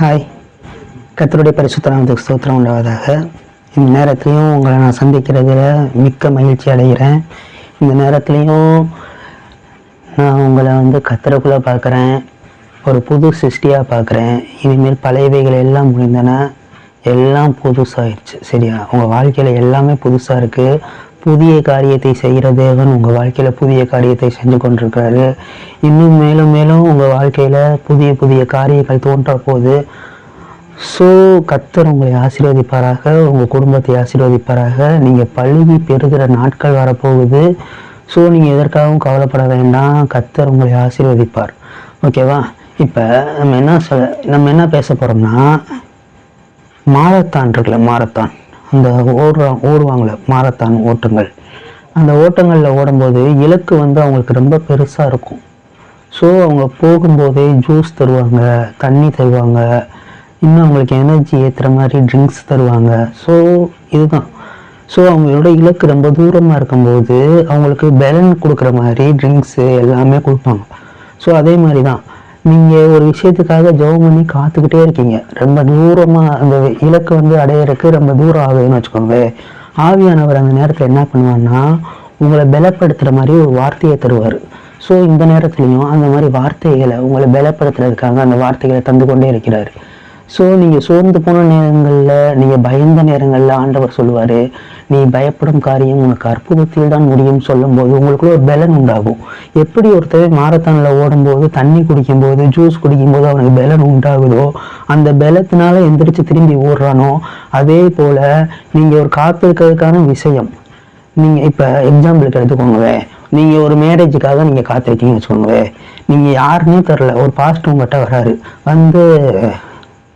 Hi கத்தருடைய பரிசுத்தனாமத்துக்கு ஸ்தோத்திரம் உண்டாவதாக. இந்த நேரத்துலையும் உங்களை நான் சந்திக்கிறதுல மிக்க மகிழ்ச்சி அடைகிறேன். இந்த நேரத்துலையும் நான் உங்களை வந்து கத்தருக்குள்ளே பார்க்குறேன். ஒரு புது சிருஷ்டியாக பார்க்குறேன். இனிமேல் பழையவைகள் எல்லாம் முடிந்தன. எல்லாம் புதுசாகிடுச்சு சரியா? உங்கள் வாழ்க்கையில் எல்லாமே புதுசாக இருக்குது புதிய காரியத்தை செய்கிற தேவன் உங்கள் வாழ்க்கையில் புதிய காரியத்தை செஞ்சு கொண்டிருக்கிறாரு. இன்னும் மேலும் மேலும் உங்கள் வாழ்க்கையில் புதிய புதிய காரியங்கள் தோன்ற போது ஸோ கத்தர் உங்களை ஆசீர்வதிப்பாராக உங்கள் குடும்பத்தை ஆசீர்வதிப்பாராக. நீங்கள் பழுகி பெறுகிற நாட்கள் வரப்போகுது. ஸோ நீங்கள் எதற்காகவும் கவலைப்பட வேண்டாம். கத்தர் உங்களை ஆசீர்வதிப்பார். ஓகேவா இப்போ நம்ம என்ன சொல்ல நம்ம என்ன பேச போகிறோம்னா மாரத்தான் இருக்குல்ல மாரத்தான். அந்த ஓடுறா ஓடுவாங்களே மாரத்தான் ஓட்டங்கள். அந்த ஓட்டங்களில் ஓடும்போது இலக்கு வந்து அவங்களுக்கு ரொம்ப பெருசாக இருக்கும். ஸோ அவங்க போகும்போதே ஜூஸ் தருவாங்க தண்ணி தருவாங்க இன்னும் அவங்களுக்கு எனர்ஜி ஏற்றுற மாதிரி ட்ரிங்க்ஸ் தருவாங்க. ஸோ இதுதான். ஸோ அவங்களோட இலக்கு ரொம்ப தூரமாக இருக்கும்போது அவங்களுக்கு பேலன் கொடுக்குற மாதிரி ட்ரிங்க்ஸு எல்லாமே கொடுப்பாங்க. ஸோ அதே மாதிரி தான் நீங்கள் ஒரு விஷயத்துக்காக ஜெபம் பண்ணி காத்துக்கிட்டே இருக்கீங்க. ரொம்ப தூரமாக அந்த இலக்கு வந்து அடையிறதுக்கு ரொம்ப தூரம் ஆகுதுன்னு வச்சுக்கோங்க ஆவியானவர் அந்த நேரத்தில் என்ன பண்ணுவார்னா உங்களை பலப்படுத்துகிற மாதிரி ஒரு வார்த்தையை தருவார். ஸோ இந்த நேரத்துலையும் அந்த மாதிரி வார்த்தைகளை உங்களை பலப்படுத்துறதுக்காக அந்த வார்த்தைகளை தந்து கொண்டே இருக்கிறார். ஸோ நீங்கள் சோர்ந்து போன நேரங்களில் நீங்கள் பயந்த நேரங்களில் ஆண்டவர் சொல்லுவார் நீ பயப்படும் காரியம் உனக்கு அற்புதத்தில் தான் முடியும் சொல்லும்போது உங்களுக்குள்ள ஒரு பலன் உண்டாகும். எப்படி ஒருத்தர் மாரத்தானில் ஓடும்போது தண்ணி குடிக்கும்போது ஜூஸ் குடிக்கும்போது அவனுக்கு பலன் உண்டாகுதோ அந்த பலத்தினால எந்திரிச்சு திரும்பி ஓடுறானோ அதே போல் நீங்கள் ஒரு காத்திருக்கிறதுக்கான விஷயம். நீங்கள் இப்போ எக்ஸாம்பிளுக்கு எடுத்துக்கோங்கவே நீங்கள் ஒரு மேரேஜுக்காக நீங்கள் காத்திருக்கீங்கன்னு வச்சுக்கோங்கவே நீங்கள் யாருன்னே தெரில ஒரு பாஸ்ட் உங்கள்கிட்ட வராரு. வந்து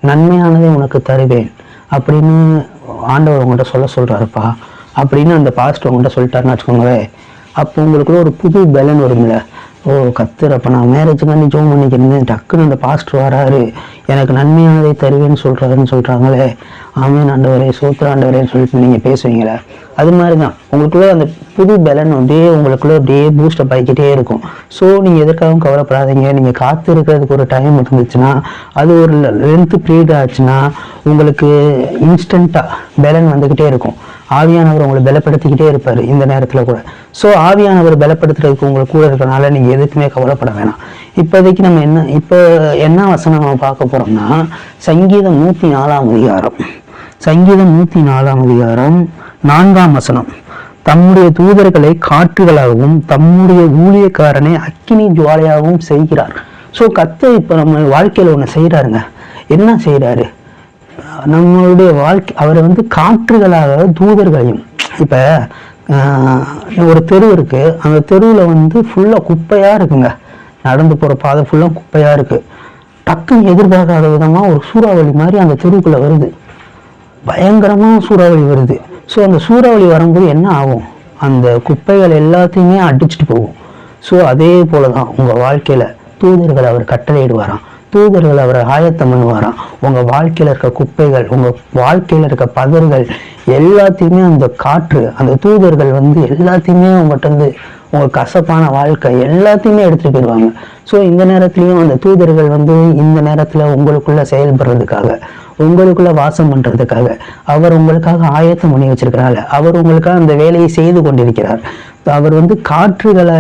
நன்மையானதை உனக்கு தருவேன் அப்படின்னு ஆண்டவர் உங்கள்கிட்ட சொல்ல சொல்கிறாருப்பா அப்படின்னு அந்த பாஸ்ட் உங்கள்கிட்ட சொல்லிட்டாருன்னு வச்சுக்கோங்களேன். அப்போ உங்களுக்குள்ள ஒரு புது பலன் வரும்ல. ஓ கத்துற அப்போ நான் மேரேஜுக்காண்டி ஜோம் பண்ணிக்கிறேன். டக்குன்னு இந்த பாஸ்டர் வராரு. எனக்கு நன்மையானதை தருவேன்னு சொல்கிறாருன்னு சொல்கிறாங்களே ஆமீன் ஆண்டவரே சோத்திர சொல்லிட்டு நீங்கள் பேசுவீங்களே. அது மாதிரி தான் உங்களுக்குள்ளே அந்த புது பலன் அப்படியே உங்களுக்குள்ளே அப்படியே பூஸ்டப் ஆகிக்கிட்டே இருக்கும். ஸோ நீங்கள் எதற்காகவும் கவலைப்படாதீங்க. நீங்கள் காத்து இருக்கிறதுக்கு ஒரு டைம் இருந்துச்சுன்னா அது ஒரு லென்த்து பீரியட் ஆச்சுன்னா உங்களுக்கு இன்ஸ்டண்ட்டாக பலன் வந்துக்கிட்டே இருக்கும். ஆவியானவர் உங்களை பலப்படுத்திக்கிட்டே இருப்பார் இந்த நேரத்தில் கூட. ஸோ ஆவியானவர் பலப்படுத்துறதுக்கு உங்களுக்கு கூட இருக்கிறனால நீங்கள் எதுக்குமே கவலைப்பட வேணாம். இப்போதைக்கு நம்ம என்ன இப்போ என்ன வசனம் நம்ம பார்க்க போகிறோம்னா சங்கீதம் நூற்றி நாலாம் அதிகாரம். சங்கீதம் நூற்றி நாலாம் அதிகாரம் நான்காம் வசனம். தம்முடைய தூதர்களை காற்றுகளாகவும் தம்முடைய ஊழியக்காரனை அக்கினி ஜுவாலையாகவும் செய்கிறார். ஸோ கத்தை இப்போ நம்ம வாழ்க்கையில் ஒன்று செய்கிறாருங்க என்ன செய்கிறாரு நம்மளுடைய வாழ்க்கை அவர் வந்து காற்றுகளாக தூதர்களையும் இப்போ ஒரு தெரு இருக்கு. அந்த தெருவில் வந்து ஃபுல்லாக குப்பையாக இருக்குங்க. நடந்து போகிற பாதை ஃபுல்லாக குப்பையாக இருக்குது டக்குன்னு எதிர்பார்க்காத விதமாக ஒரு சூறாவளி மாதிரி அந்த தெருவுக்குள்ளே வருது. பயங்கரமாக சூறாவளி வருது. ஸோ அந்த சூறாவளி வரும்போது என்ன ஆகும்? அந்த குப்பைகள் எல்லாத்தையுமே அடிச்சுட்டு போகும். ஸோ அதே போல தான் உங்கள் வாழ்க்கையில் தூதர்கள் அவர் கட்டளையிடுவாராம். தூதர்கள் அவரை ஆயத்தம் பண்ணுவாராம். உங்கள் வாழ்க்கையில் இருக்க குப்பைகள் உங்கள் வாழ்க்கையில் இருக்க பதர்கள் எல்லாத்தையுமே அந்த காற்று அந்த தூதர்கள் வந்து எல்லாத்தையுமே உங்கள்கிட்ட இருந்து உங்கள் கசப்பான வாழ்க்கை எல்லாத்தையுமே எடுத்துகிட்டு போயிடுவாங்க ஸோ இந்த நேரத்துலையும் அந்த தூதர்கள் வந்து இந்த நேரத்தில் உங்களுக்குள்ள செயல்படுறதுக்காக உங்களுக்குள்ள வாசம் பண்றதுக்காக அவர் உங்களுக்காக ஆயத்தம் பண்ணி வச்சிருக்கிறாரு. அவர் உங்களுக்காக அந்த வேலையை செய்து கொண்டிருக்கிறார். அவர் வந்து காற்றுகளை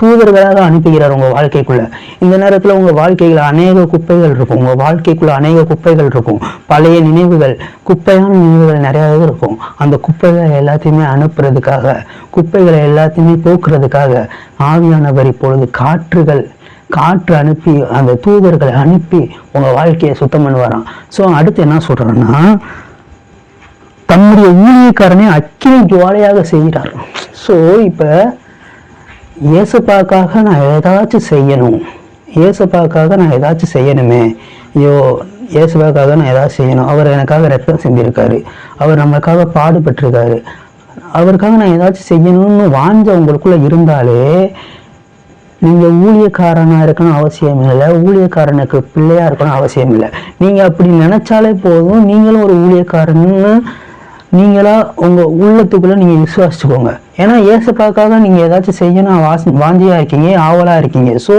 தூதர்களாக அனுப்புகிறார் உங்க வாழ்க்கைக்குள்ள. இந்த நேரத்துல உங்க வாழ்க்கையில் அநேக குப்பைகள் இருக்கும். உங்க வாழ்க்கைக்குள்ள அநேக குப்பைகள் இருக்கும். பழைய நினைவுகள் குப்பையான நினைவுகள் நிறையாவே இருக்கும். அந்த குப்பைகளை எல்லாத்தையுமே அனுப்புறதுக்காக குப்பைகளை எல்லாத்தையுமே போக்குறதுக்காக ஆவியானவர் இப்பொழுது காற்றுகள் காற்று அனுப்பி அந்த தூதர்களை அனுப்பி உங்க வாழ்க்கையை சுத்தம் பண்ணுவாராம். ஸோ அடுத்து என்ன சொல்கிறேன்னா தம்முடைய ஊழியக்காரனை அக்கினி ஜுவாலையாக செய்கிறார். ஸோ இப்போ இயேசுப்பாக்காக நான் ஏதாச்சும் செய்யணும். இயேசுப்பாக்காக நான் ஏதாச்சும் செய்யணுமே. ஐயோ இயேசுப்பாக்காக நான் ஏதாச்சும் செய்யணும். அவர் எனக்காக ரத்தம் செஞ்சுருக்காரு அவர் நமக்காக பாடுபட்டிருக்காரு. அவருக்காக நான் ஏதாச்சும் செய்யணும்னு வாஞ்ச உங்களுக்குள்ளே இருந்தாலே நீங்கள் ஊழியக்காரனாக இருக்கணும் அவசியம் இல்லை. ஊழியக்காரனுக்கு பிள்ளையாக இருக்கணும் அவசியம் இல்லை. நீங்கள் அப்படி நினச்சாலே போதும். நீங்களும் ஒரு ஊழியக்காரன்னு நீங்களாக உங்கள் உள்ளத்துக்குள்ளே நீங்கள் விசுவாசிச்சுக்கோங்க. ஏன்னா ஏசப்பாக்காக நீங்கள் ஏதாச்சும் செய்யணும் வாசி வாஞ்சியாக இருக்கீங்க ஆவலாக இருக்கீங்க. ஸோ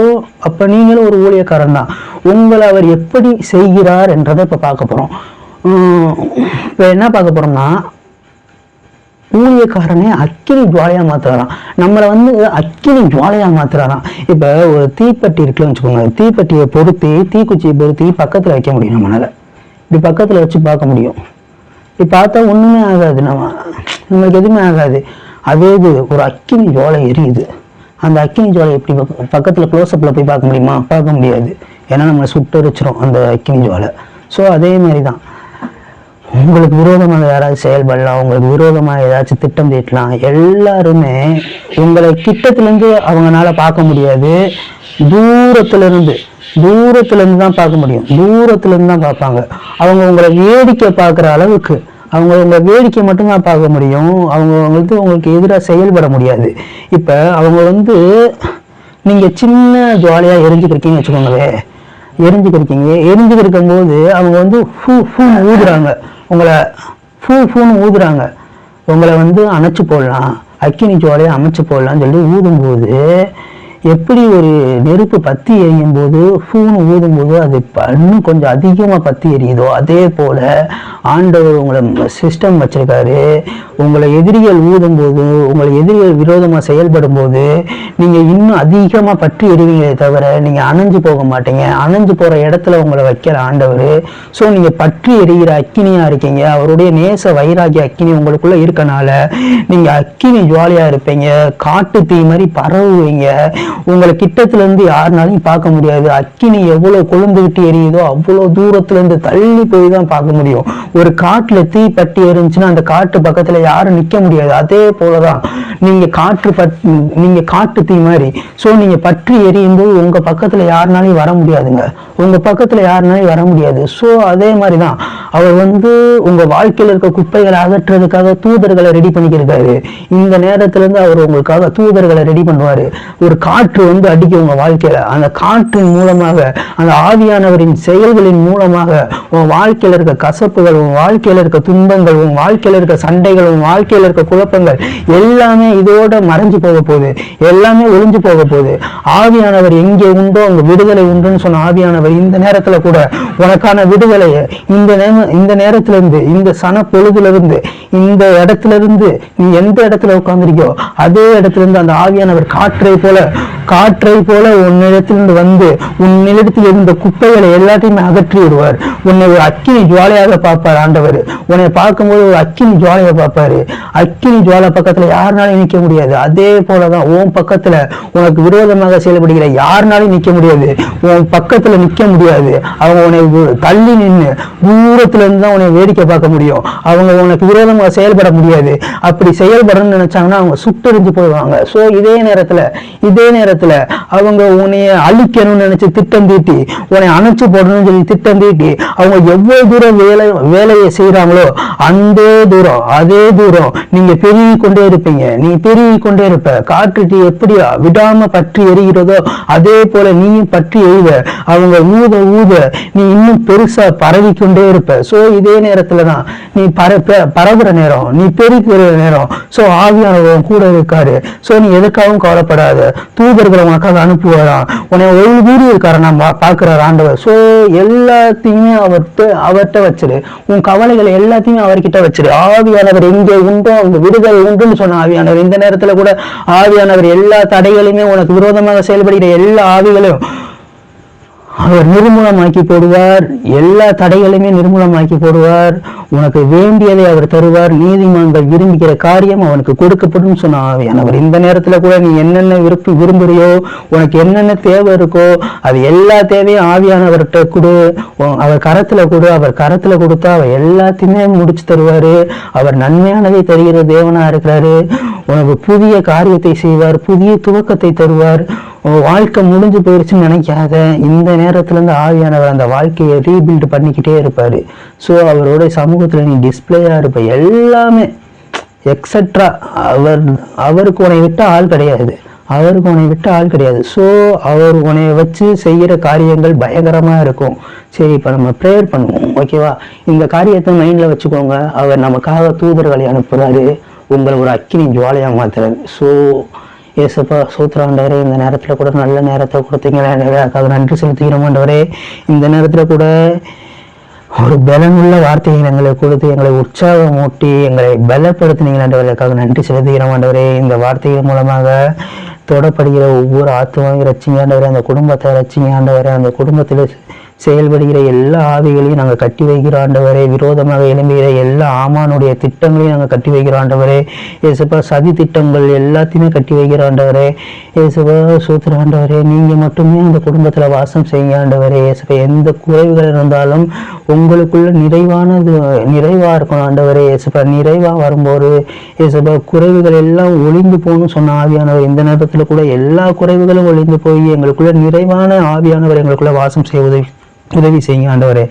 அப்போ நீங்களும் ஒரு ஊழியக்காரன் தான். உங்களை அவர் எப்படி செய்கிறார் என்றதை இப்போ பார்க்க போகிறோம் இப்போ என்ன பார்க்க போகிறோம்னா ஊழியக்காரனே அக்கினி ஜுவாலையாக மாற்றுறாராம் நம்மளை வந்து அக்கினி ஜுவாலையாக மாற்றுறாராம் இப்போ ஒரு தீப்பெட்டி இருக்குன்னு வச்சுக்கோங்க தீப்பெட்டியை பொருத்தி தீக்குச்சியை பொருத்தி பக்கத்தில் வைக்க முடியும் நம்மளால். இப்படி பக்கத்தில் வச்சு பார்க்க முடியும். இப்படி பார்த்தா ஒன்றுமே ஆகாது நம்ம. நம்மளுக்கு எதுவுமே ஆகாது. அதே இது ஒரு அக்கினி ஜோலை எரியுது. அந்த அக்கினி ஜோலை எப்படி பக்கத்தில் க்ளோஸ்அப்பில் போய் பார்க்க முடியுமா? பார்க்க முடியாது. ஏன்னா நம்மளை சுட்டரிச்சிரும் அந்த அக்கினி ஜோலை. ஸோ அதே மாதிரி தான் உங்களுக்கு விரோதமாக யாராவது செயல்படலாம் உங்களுக்கு விரோதமாக ஏதாச்சும் திட்டம் தீட்டலாம் எல்லாருமே உங்களை கிட்டத்துலேருந்து அவங்களால பார்க்க முடியாது. தூரத்துலேருந்து தூரத்துலேருந்து தான் பார்க்க முடியும். தூரத்துலேருந்து தான் பார்ப்பாங்க. அவங்க உங்களை வேடிக்கை பார்க்குற அளவுக்கு அவங்க உங்களை வேடிக்கை மட்டும்தான் பார்க்க முடியும். அவங்க வந்து உங்களுக்கு எதிராக செயல்பட முடியாது. இப்போ அவங்க வந்து நீங்கள் சின்ன ஜாலியாக எரிஞ்சுக்கிருக்கீங்கன்னு வச்சுக்கோங்களேன். எரிஞ்சுக்கிருக்கீங்க எரிஞ்சுக்கிருக்கும் போது அவங்க வந்து ஃபூ ஃபூன்னு ஊதுறாங்க. உங்களை ஃபூ ஃபூன்னு ஊதுறாங்க. உங்களை வந்து அணைச்சி போடலாம். அக்கினி ஜோலையை அமைச்சு போடலாம்னு சொல்லி ஊதும்போது எப்படி ஒரு நெருப்பு பத்தி எரியும் போது ஃபூன்னு ஊதும்போது அது ப- இன்னும் கொஞ்சம் அதிகமாக பத்தி எரியுதோ அதே போல ஆண்டவர் உங்களை சிஸ்டம் வச்சிருக்காரு. உங்களை எதிரிகள் ஊதும்போது உங்களை எதிரிகள் விரோதமாக செயல்படும் போது நீங்கள் இன்னும் அதிகமாக பற்றி எறிவீங்களே தவிர நீங்கள் அணைஞ்சு போக மாட்டீங்க. அணைஞ்சு போகிற இடத்துல உங்களை வைக்கிற ஆண்டவர். ஸோ நீங்கள் பற்றி எரிகிற அக்கினியாக இருக்கீங்க. அவருடைய நேச வைராகிய அக்கினி உங்களுக்குள்ளே இருக்கனால நீங்கள் அக்கினி ஜுவாலியாக இருப்பீங்க. காட்டு தீ மாதிரி பரவுவீங்க. உங்களை கிட்டத்துலேருந்து யாருனாலையும் பார்க்க முடியாது. அக்கினி எவ்வளோ கொழுந்துகிட்டு எரியுதோ அவ்வளோ தூரத்துல இருந்து தள்ளி போய் தான் பார்க்க முடியும். ஒரு காட்டுல தீ பட்டி எரிஞ்சுன்னா அந்த காட்டு பக்கத்துல யாரும் நிக்க முடியாது. அதே போலதான் நீங்க காற்று பட் நீங்க காட்டு தீ மாதிரி. ஸோ நீங்க பற்றி எரியும் போது உங்க பக்கத்துல யாருனாலையும் வர முடியாதுங்க. உங்க பக்கத்துல யாருனாலையும் வர முடியாது. ஸோ அதே மாதிரி தான் அவர் வந்து உங்க வாழ்க்கையில இருக்க குப்பைகளை அகற்றுறதுக்காக தூதர்களை ரெடி பண்ணிக்கிருக்காரு. இந்த நேரத்துல இருந்து அவர் உங்களுக்காக தூதர்களை ரெடி பண்ணுவாரு. ஒரு காற்று வந்து அடிக்கும் உங்க வாழ்க்கையில. அந்த காற்றின் மூலமாக அந்த ஆவியானவரின் செயல்களின் மூலமாக உன் வாழ்க்கையில இருக்க கசப்புகள் உன் வாழ்க்கையில இருக்க துன்பங்கள் உன் வாழ்க்கையில இருக்க சண்டைகள் உன் வாழ்க்கையில இருக்க குழப்பங்கள் எல்லாமே இதோட மறைஞ்சு போக போகுது. எல்லாமே ஒளிஞ்சு போக போகுது. ஆவியானவர் எங்கே உண்டோ அங்க விடுதலை உண்டுன்னு சொன்ன ஆவியானவர் இந்த நேரத்துல கூட உனக்கான விடுதலையை இந்த நேரம் இந்த நேரத்துல இருந்து இந்த சன பொழுதுல இருந்து இந்த இடத்துல இருந்து நீ எந்த இடத்துல உட்காந்துருக்கியோ அதே இடத்துல இருந்து அந்த ஆவியானவர் காற்றை போல காற்றை போல உன்னிடத்திலிருந்து வந்து உன்னிடத்தில் இருந்த குப்பைகளை எல்லாத்தையுமே அகற்றி விடுவார். உன்னை ஒரு அக்கினி ஜுவாலையாக பார்ப்பார் ஆண்டவர். உன்னை பார்க்கும்போது ஒரு அக்கினி ஜுவாலையை பார்ப்பாரு. அக்கினி ஜுவாலை பக்கத்துல யாருனாலும் நிக்க முடியாது. அதே போலதான் உன் பக்கத்துல உனக்கு விரோதமாக செயல்படுகிற யாருனாலும் நிக்க முடியாது. உன் பக்கத்துல நிக்க முடியாது. அவங்க உன்னை தள்ளி நின்று தூர இருந்து தான் உன்னை வேடிக்கை பார்க்க முடியும். அவங்க உனக்கு விரோதமாக செயல்பட முடியாது. அப்படி செயல்படணும்னு நினச்சாங்கன்னா அவங்க சுட்டெரிஞ்சு போயிடுவாங்க. ஸோ இதே நேரத்தில் இதே நேரத்தில் அவங்க உன்னைய அழிக்கணும்னு நினச்சி திட்டம் தீட்டி உன்னை அணைச்சு போடணும்னு சொல்லி திட்டம் தீட்டி அவங்க எவ்வளோ தூரம் வேலை வேலையை செய்கிறாங்களோ அந்த தூரம் அதே தூரம் நீங்கள் பெருகி கொண்டே இருப்பீங்க. நீ பெருகி கொண்டே இருப்ப காற்றுட்டு எப்படி விடாமல் பற்றி எரிகிறதோ அதே போல நீயும் பற்றி எரிவ. அவங்க ஊத ஊத நீ இன்னும் பெருசாக பரவி கொண்டே இருப்ப. சோ இதே நேரத்துல தான் நீ பர பரவுற நேரம் நீ பெருக்கிற நேரம். சோ ஆவியானவர் கூட இருக்காரு. சோ நீ எதுக்காகவும் கவலைப்படாத. தூதர்களை உனக்காக அனுப்புவாராம். உன்னை ஒரு இருக்காரு நான் பார்க்கிறார் ஆண்டவர். ஸோ எல்லாத்தையுமே அவர்கிட்ட அவர்கிட்ட வச்சிரு. உன் கவலைகளை எல்லாத்தையுமே அவர்கிட்ட வச்சிரு. ஆவியானவர் எங்கே உண்டோ அந்த விடுதலை உண்டுன்னு சொன்ன ஆவியானவர். இந்த நேரத்தில் கூட ஆவியானவர் எல்லா தடைகளையுமே உனக்கு விரோதமாக செயல்படுகிற எல்லா ஆவிகளையும் அவர் நிர்மூலமாக்கி போடுவார். எல்லா தடைகளையுமே நிர்மூலமாக்கி போடுவார். உனக்கு வேண்டியதை அவர் தருவார். நீதிமான்கள் விரும்புகிற காரியம் அவனுக்கு கொடுக்கப்படும் சொன்ன அவர் இந்த நேரத்துல கூட நீ என்னென்ன விருப்பி விரும்புறியோ உனக்கு என்னென்ன தேவை இருக்கோ அது எல்லா தேவையும் ஆவியானவர்கிட்ட கொடு. அவர் கரத்துல கொடு அவர் கரத்துல கொடுத்தா அவர் எல்லாத்தையுமே முடிச்சு தருவாரு. அவர் நன்மையானதை தருகிற தேவனா இருக்கிறாரு. உனக்கு புதிய காரியத்தை செய்வார் புதிய துவக்கத்தை தருவார். உன் வாழ்க்கை முடிஞ்சு போயிருச்சுன்னு நினைக்காத. இந்த நேரம் நேரத்துலேருந்து ஆவியானவர் அந்த வாழ்க்கையை ரீபில்ட் பண்ணிக்கிட்டே இருப்பார். ஸோ அவரோட சமூகத்தில் நீ டிஸ்பிளேயாக இருப்ப. எல்லாமே எக்ஸட்ரா அவர் அவருக்கு உன்னை விட்டு ஆள் கிடையாது. அவருக்கு உன்னை விட்டு ஆள் கிடையாது. ஸோ அவர் உனைய வச்சு செய்கிற காரியங்கள் பயங்கரமாக இருக்கும். சரி இப்போ நம்ம ப்ரேயர் பண்ணுவோம். ஓகேவா இந்த காரியத்தை மைண்டில் வச்சுக்கோங்க. அவர் நமக்காக தூதர்களை அனுப்புகிறாரு உங்களை ஒரு அக்கினி ஜுவாலையாக மாத்துறாரு. ஸோ ஏசப்பா சூத்திராண்டவரே இந்த நேரத்தில் கூட நல்ல நேரத்தை கொடுத்தீங்க அதுக்காக நன்றி செலுத்துகிறோம் ஆண்டவரே இந்த நேரத்தில் கூட ஒரு பலனுள்ள வார்த்தையை எங்களுக்கு கொடுத்து எங்களை உற்சாகம் ஊட்டி எங்களை பலப்படுத்தினீங்க ஆண்டவர்களுக்காக நன்றி செலுத்துகிறோம் ஆண்டவரே இந்த வார்த்தைகள் மூலமாக தொடப்படுகிற ஒவ்வொரு ஆத்மாவையும் ரச்சிங்க ஆண்டவரே அந்த குடும்பத்தை ரச்சிங்க ஆண்டவரே அந்த குடும்பத்தில் செயல்படுகிற எல்லா ஆவிகளையும் நாங்கள் கட்டி வைக்கிற ஆண்டவரே விரோதமாக எழும்புகிற எல்லா ஆமானுடைய திட்டங்களையும் நாங்கள் கட்டி வைக்கிற ஆண்டவரே. ஏசப்பா சதி திட்டங்கள் எல்லாத்தையுமே கட்டி வைக்கிற ஆண்டவரே. ஏசப்பா சூத்திர ஆண்டவரே நீங்கள் மட்டுமே இந்த குடும்பத்தில் வாசம் செய்யுங்க ஆண்டவரே. ஏசப்பா எந்த குறைவுகள் இருந்தாலும் உங்களுக்குள்ள நிறைவானது நிறைவாக இருக்கணும் ஆண்டவரே. ஏசப்பா நிறைவாக வரும்போது ஏசப்பா குறைவுகள் எல்லாம் ஒளிந்து போகணும்னு சொன்ன ஆவியானவர் இந்த நேரத்தில் கூட எல்லா குறைவுகளும் ஒளிந்து போய் எங்களுக்குள்ள நிறைவான ஆவியானவர் எங்களுக்குள்ள வாசம் செய்வது உதவி உதவி செய்யுங்க ஆண்டவரே.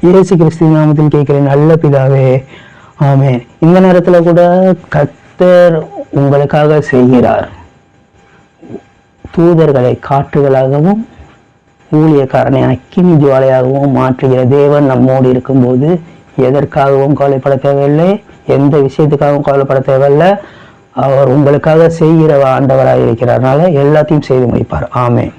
இயேசு கிறிஸ்து நாமத்தில் கேட்கிறேன் நல்ல பிதாவே. ஆமே இந்த நேரத்தில் கூட கத்தர் உங்களுக்காக செய்கிறார். தூதர்களை காற்றுகளாகவும் ஊழியக்காரனை அக்கினி ஜுவாலையாகவும் மாற்றுகிற தேவன் நம்மோடு இருக்கும்போது எதற்காகவும் கவலைப்பட தேவையில்லை எந்த விஷயத்துக்காகவும் கவலைப்பட தேவையில்லை. அவர் உங்களுக்காக செய்கிற ஆண்டவராக இருக்கிறார்னால எல்லாத்தையும் செய்து முடிப்பார். ஆமென்.